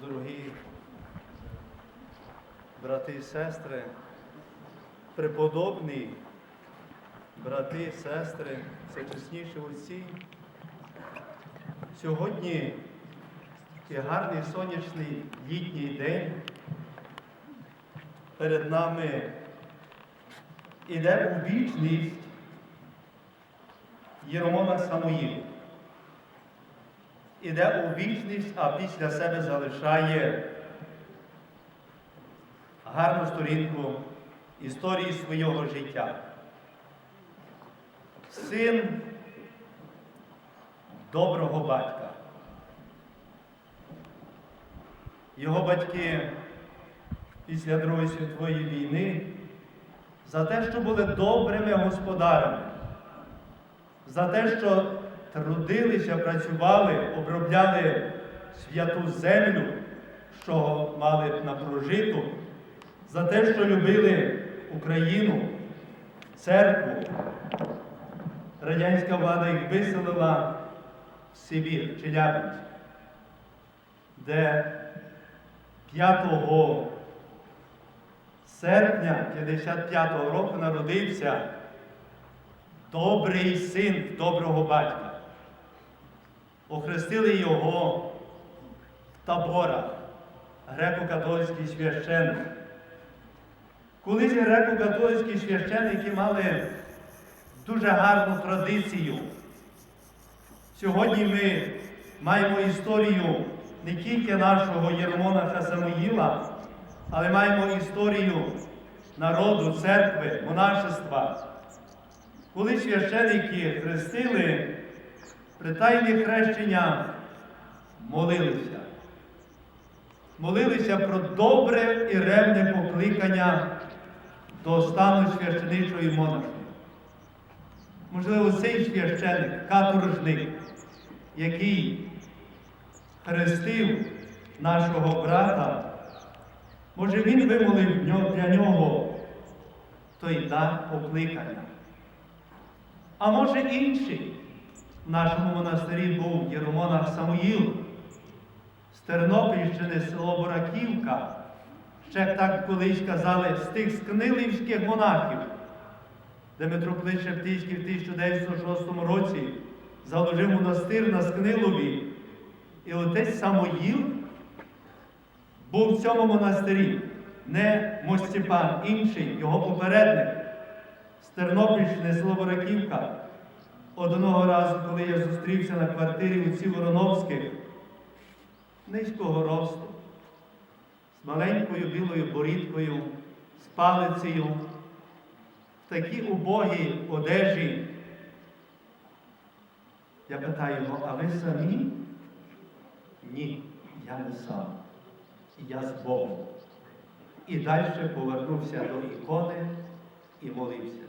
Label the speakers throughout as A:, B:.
A: дорогі брати і сестри, преподобні брати сестри, всечесніші отці, сьогодні є гарний сонячний літній день. Перед нами іде у вічність Єромона Самуїл. Іде у вічність, а після себе залишає гарну сторінку історії свого життя. Син доброго батька. Його батьки після Другої світової війни за те, що були добрими господарами, за те, що трудилися, працювали, обробляли святу землю, що мали на прожиту, за те, що любили Україну, церкву. Радянська влада їх виселила в Сибір, Челябинськ, де 5 серпня 55-го року народився добрий син доброго батька. Охрестили його в таборах, греко-католицький священник. Колись греко-католицькі священники мали дуже гарну традицію. Сьогодні ми маємо історію не тільки нашого Єромонаха Самоїла, але маємо історію народу, церкви, монашества. Коли священики хрестили, при тайні хрещення молилися. Молилися про добре і ревне покликання до стану священичої монахи. Можливо, цей священик, каторжник, який хрестив нашого брата, може він вимолив для нього той дар покликання. А може інший в нашому монастирі був Єромонах Самуїл з Тернопільщини, село Бораківка, ще так колись казали, з тих скнилівських монахів, де митрополит Шептицький в 1906 році заложив монастир на Скнилові. І отець Самоїл був в цьому монастирі, не Мостіпан, інший, його попередник з Тернопільщини, село Бораківка. Одного разу, коли я зустрівся на квартирі у ці Вороновських, низького росту, з маленькою білою борідкою, з палицею, в такій убогій одежі. Я питаю його, а ви самі? Ні, я не сам. Я з Богом. І далі повернувся до ікони і молився.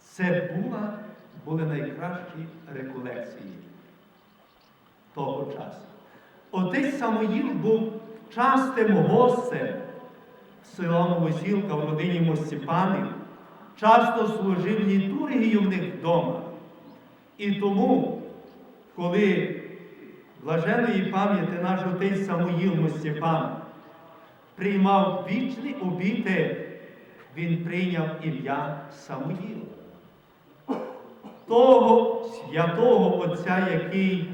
A: Це була, були найкращі реколекції того часу. Отець Самоїл був частим гостем в село Новосілка в родині Мостіпанів, часто служив літургію в них вдома. І тому, коли блаженої пам'яті наш отець Самуїл Мостіпан приймав вічні обіти, він прийняв ім'я Самуїл. Того святого Отця, який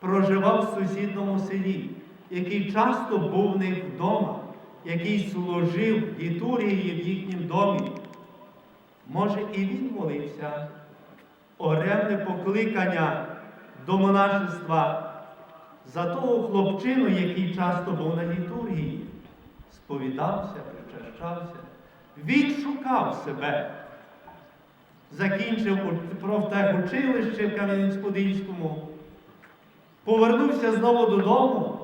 A: проживав в сусідньому селі, який часто був в них вдома, який служив літургії в їхнім домі. Може, і він молився? Оревне покликання до монашества за того хлопчину, який часто був на літургії, сповідався, причащався, відшукав себе, закінчив профтехучилище в Кам'янець-Подільському, повернувся знову додому,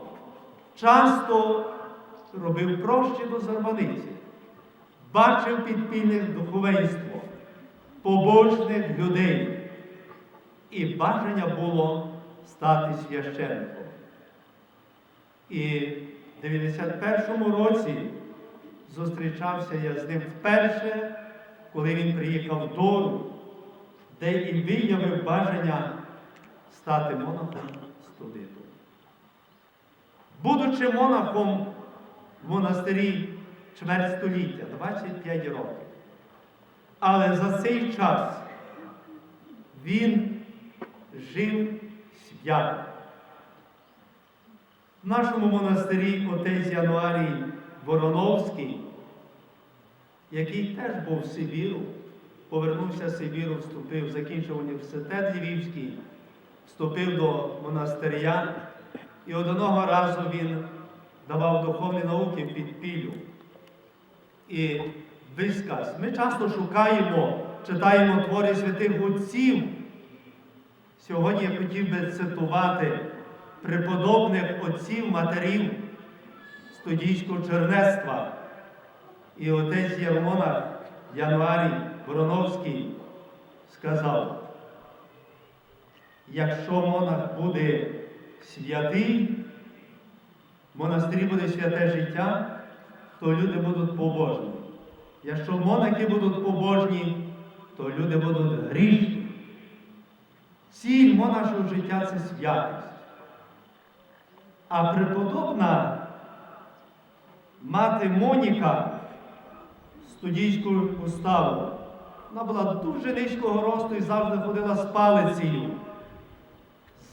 A: часто робив прощі до зарваниці, бачив підпільне духовенство, побожних людей. І бажання було стати священником. І в 91-му році зустрічався я з ним вперше, коли він приїхав в Дору, де і виявив бажання стати монахом студитом. Будучи монахом в монастирі чверть століття, 25 років. Але за цей час він жив свято. В нашому монастирі отець Януарій Вороновський, який теж був в Сибіру, повернувся з Сибіру, вступив, закінчив університет Львівський, вступив до монастиря, і одного разу він давав духовні науки в підпіллю. І висказ. Ми часто шукаємо, читаємо твори святих отців. Сьогодні я хотів би цитувати преподобних отців матерів студійського чернецтва. І отець Єрмонах Януарій Вороновський сказав, якщо монах буде святий, в монастирі буде святе життя, то люди будуть побожні. Якщо монахи будуть побожні, то люди будуть грішні. Ціль монашого життя це святість. А преподобна мати Моніка студійську уставу, вона була дуже низького росту і завжди ходила з палицею.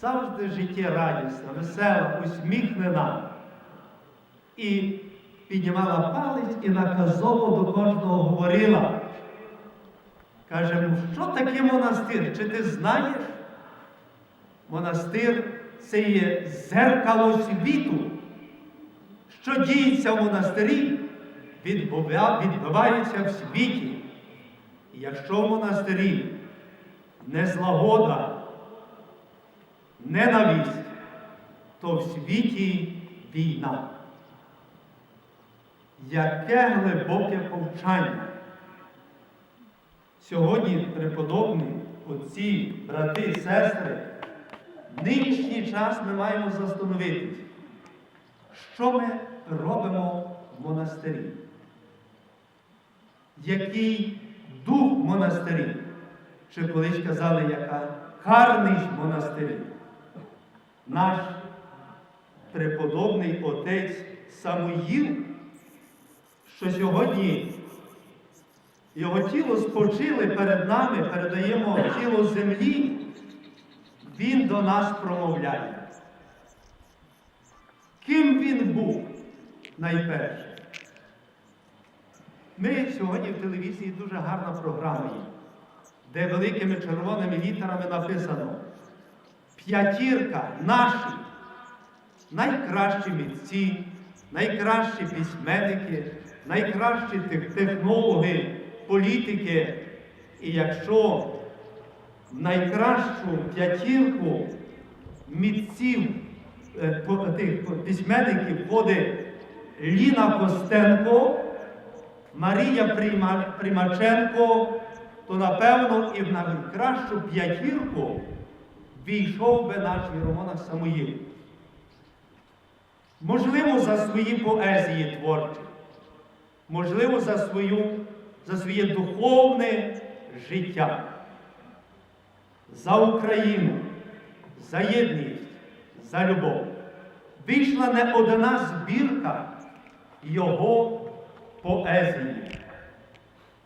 A: Завжди життєрадісна, весела, усміхнена. І піднімала палець і наказово до кожного говорила. Каже, «Ну, що таке монастир? Чи ти знаєш? Монастир це є зеркало світу. Що діється в монастирі, відбувається в світі. І якщо в монастирі незлагода, ненависть, то в світі війна. Яке глибоке повчання. Сьогодні, преподобні, отці, брати, сестри, в нинішній час ми маємо застановитись, що ми робимо в монастирі. Який дух в монастирі? Чи колись казали, яка карність в монастирі? Наш преподобний отець Самуїл, що сьогодні його тіло спочили перед нами, передаємо тіло землі, він до нас промовляє. Ким він був найперше? Ми сьогодні в телевізії дуже гарна програма є, де великими червоними літерами написано П'ятірка наші найкращі митці, найкращі письменники, найкращі технологи, політики. І якщо найкращу п'ятірку митців е, тих письменників входить Ліна Костенко, Марія Примаченко, то напевно і в найкращу п'ятірку війшов би наш Єромонах Самуїл. Можливо, за свої поезії творчі, можливо, за, свою, за своє духовне життя, за Україну, за єдність, за любов. Вийшла не одна збірка його поезії.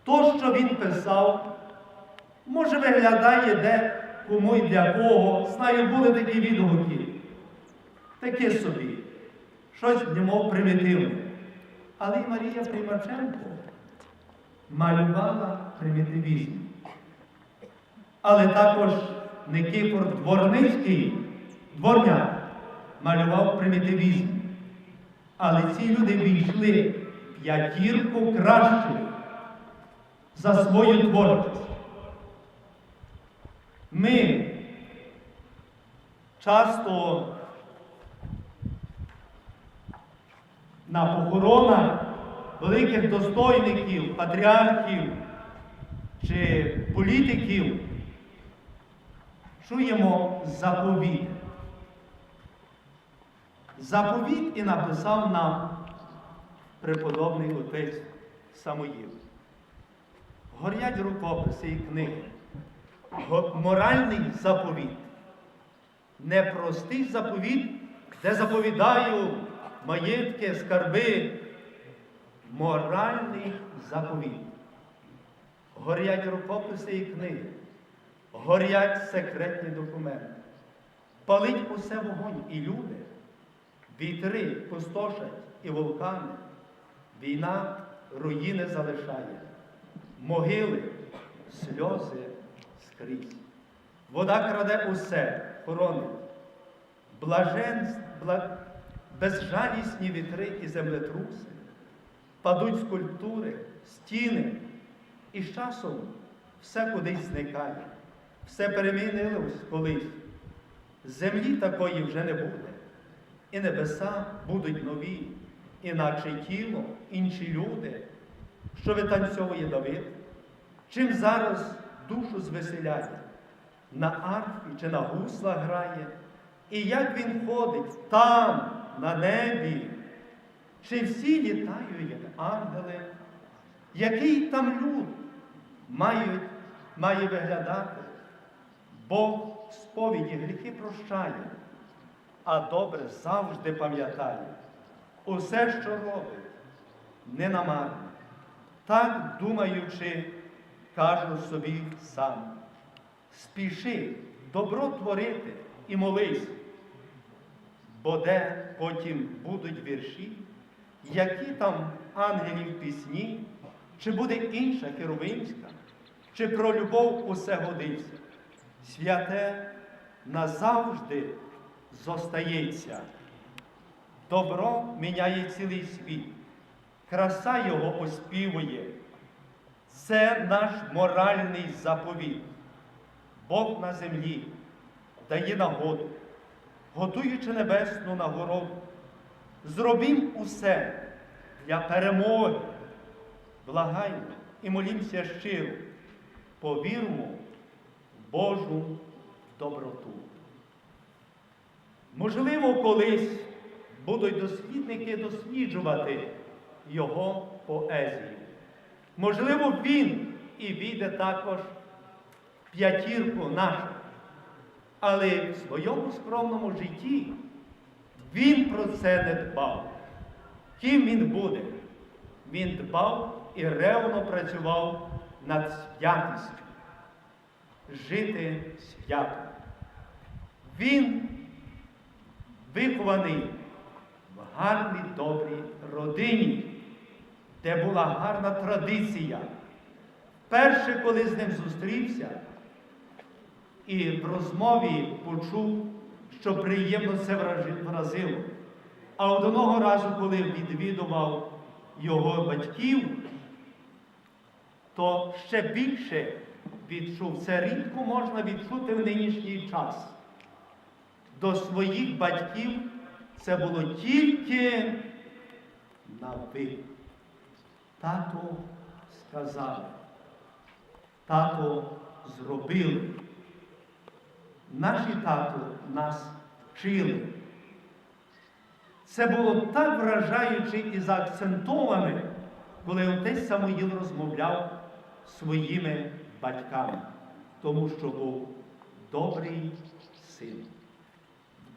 A: То, що він писав, може виглядає де кому і для кого. Знаю, були такі відгуки. Таке собі. Щось немов примітивне. Але й Марія Примаченко малювала примітивізм. Але також Никифор Дворницький, дворняк, малював примітивізм. Але ці люди війшли в п'ятірку кращих за свою творчість. Ми часто на похоронах великих достойників, патріархів чи політиків чуємо заповіт. Заповіт і написав нам преподобний отець Самоїл. Горять рукописи і книги. Моральний заповіт. Непростий заповіт, де заповідаю маєтки, скарби. Моральний заповіт. Горять рукописи і книги, горять секретні документи. Палить усе вогонь і люди, вітри пустошать і вулкани. Війна руїни залишає, могили, сльози скрізь. Вода краде усе, хоронить. Блажен, бла... безжалісні вітри і землетруси, падуть скульптури, стіни, і з часом все кудись зникає, все перемінилось колись. Землі такої вже не буде, і небеса будуть нові, інакше тіло, інші люди, що витанцьовує Давид, чим зараз душу звеселяє, на арфі чи на гуслах грає, і як він ходить там, на небі, чи всі літають як ангели, який там люд мають, має виглядати, Бог сповіді гріхи прощає, а добре завжди пам'ятає. Усе, що робить, не намарне. Так, думаючи, кажу собі сам. Спіши добро творити і молись, бо де потім будуть вірші, які там ангелів пісні, чи буде інша херовимська, чи про любов усе годиться. Святе назавжди зостається. Добро міняє цілий світ, краса його оспівує. Це наш моральний заповіт. Бог на землі дає нагоду, готуючи небесну нагороду. Зробім усе для перемоги. Благаймо і молімося щиро, повірмо в Божу доброту. Можливо, колись будуть дослідники досліджувати його поезію. Можливо, він і війде також п'ятірку нашу. Але в своєму скромному житті він про це не дбав. Ким він буде? Він дбав і ревно працював над святістю. Жити свято. Він вихований гарній добрій родині, де була гарна традиція. Перше, коли з ним зустрівся, і в розмові почув, що приємно це вразило. А одного разу, коли відвідував його батьків, то ще більше відчув. Це рідко можна відчути в нинішній час. До своїх батьків це було тільки на ви. Тато сказав, тато зробили. Наші тато нас вчили. Це було так вражаюче і заакцентоване, коли отець Самуїл розмовляв своїми батьками, тому що був добрий син,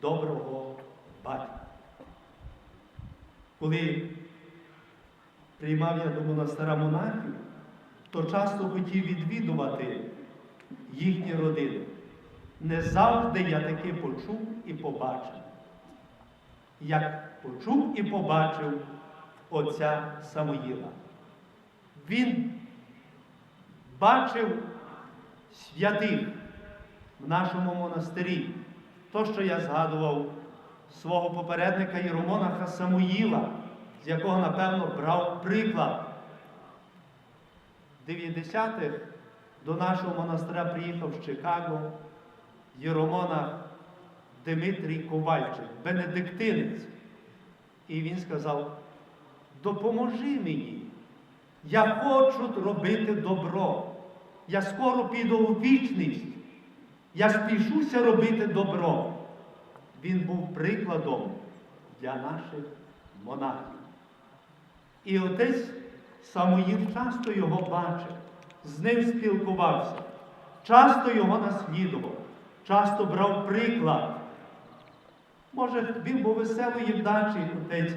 A: доброго батька. Коли приймав я до монастира монахів, то часто хотів відвідувати їхні родини. Не завжди я таки почув і побачив. Як почув і побачив отця Самоїла. Він бачив святих в нашому монастирі. То, що я згадував свого попередника Єромонаха Самуїла, з якого, напевно, брав приклад. 90-х до нашого монастиря приїхав з Чикаго Єромонах Дмитрій Ковальчик, бенедиктинець. І він сказав: допоможи мені. Я хочу робити добро. Я скоро піду у вічність. Я спішуся робити добро. Він був прикладом для наших монахів. І отець Самоїл часто його бачив, з ним спілкувався, часто його наслідував, часто брав приклад. Може, він був веселої вдачі, отець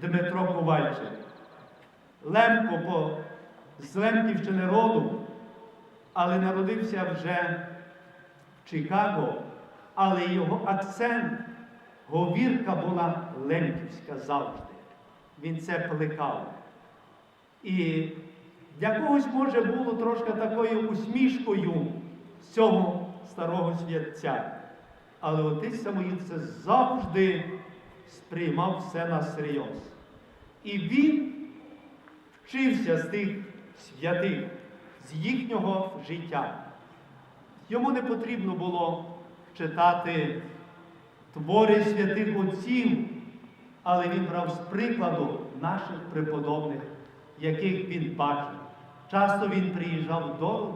A: Дмитро Ковальчик. Лемко по з Лемківщини роду, але народився вже в Чикаго, але його акцент, говірка була лемківська завжди. Він це плекав. І для когось, може, було трошки такою усмішкою цього старого святця. Але отець Самоїл це завжди сприймав все на серйоз. І він вчився з тих святих, з їхнього життя. Йому не потрібно було читати твори святих отців, але він брав з прикладу наших преподобних, яких він бачив. Часто він приїжджав до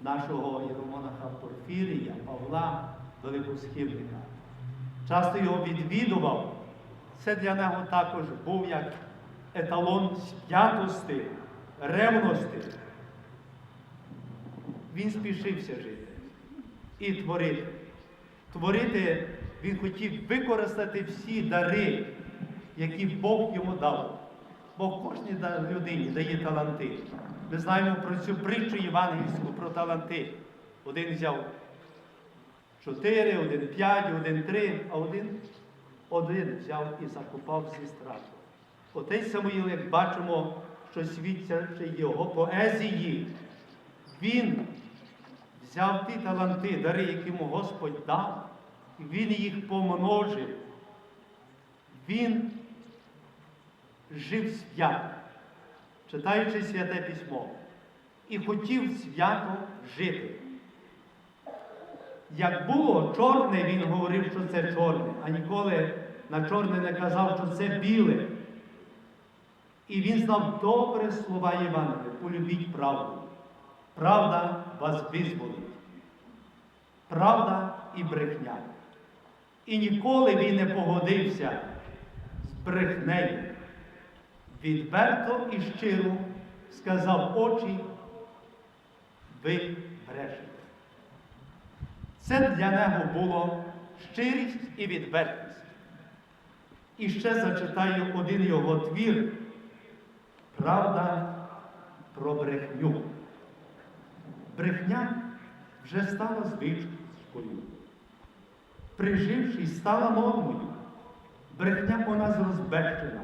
A: нашого єромонаха Порфірія, Павла Великосхибника. Часто його відвідував. Це для нього також був як еталон святости, ревності. Він спішився жити і творити. Творити він хотів використати всі дари, які Бог йому дав. Бог кожній людині дає таланти. Ми знаємо про цю притчу євангельську про таланти. Один взяв чотири, один п'ять, один три, а один один взяв і закопав зі страху. Отець Самуїл, як бачимо, що свідчить його поезії, він взяв ті таланти, дари, які йому Господь дав, він їх помножив. Він жив свято, читаючи святе письмо, і хотів свято жити. Як було чорне, він говорив, що це чорне, а ніколи на чорне не казав, що це біле. І він знав добре слова Євангелія, полюбіть правду. Правда вас визволить. Правда і брехня. І ніколи він не погодився з брехнею. Відверто і щиро сказав очі, ви брешете. Це для нього було щирість і відвертість. І ще зачитаю один його твір Правда про брехню. Брехня вже стала звичкою. Прижившись, стала нормою. Брехня у нас розбещена.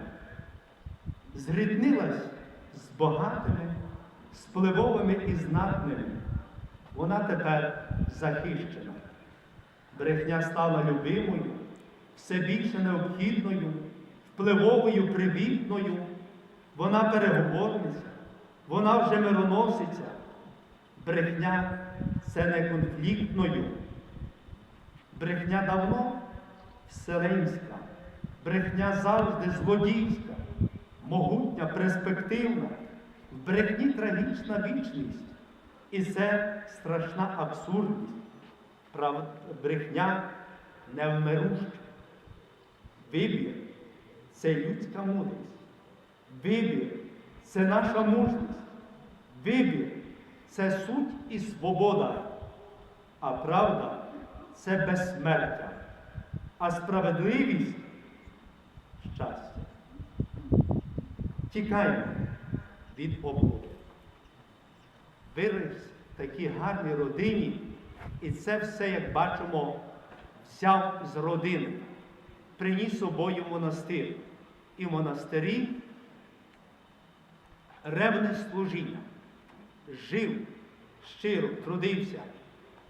A: Зріднилась з багатими, з впливовими і знатними. Вона тепер захищена. Брехня стала любимою, все більше необхідною, впливовою, привітною. Вона переговорниця, вона вже мироносиця. Брехня це не конфліктною. Брехня давно вселенська, брехня завжди злодійська, могутня, перспективна, в брехні трагічна вічність. І це страшна абсурдність. Брехня невмируща. Вибір це людська мудрість. Вибір це наша мужність. Вибір це суть і свобода. А правда це безсмертя. А справедливість щастя. Тікаємо від облуки. Виріс в такій гарній родині, і це все, як бачимо, взяв з родини, приніс собою монастир. І в монастирі ревне служіння. Жив, щиро, трудився,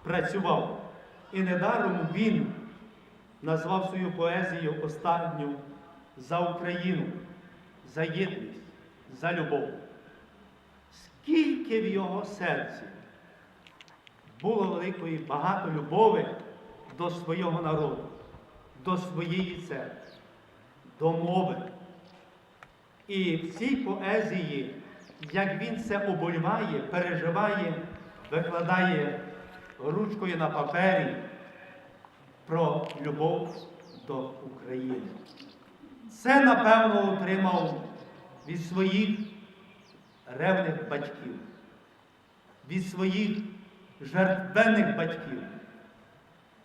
A: працював. І недаром він назвав свою поезію останню за Україну, за єдність, за любов. Скільки в його серці було великої багато любові до свого народу, до своєї церкви, до мови. І в цій поезії, як він це обольває, переживає, викладає ручкою на папері про любов до України. Це, напевно, отримав від своїх ревних батьків, від своїх жертвенних батьків.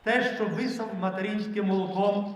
A: те, що висав материнським молоком,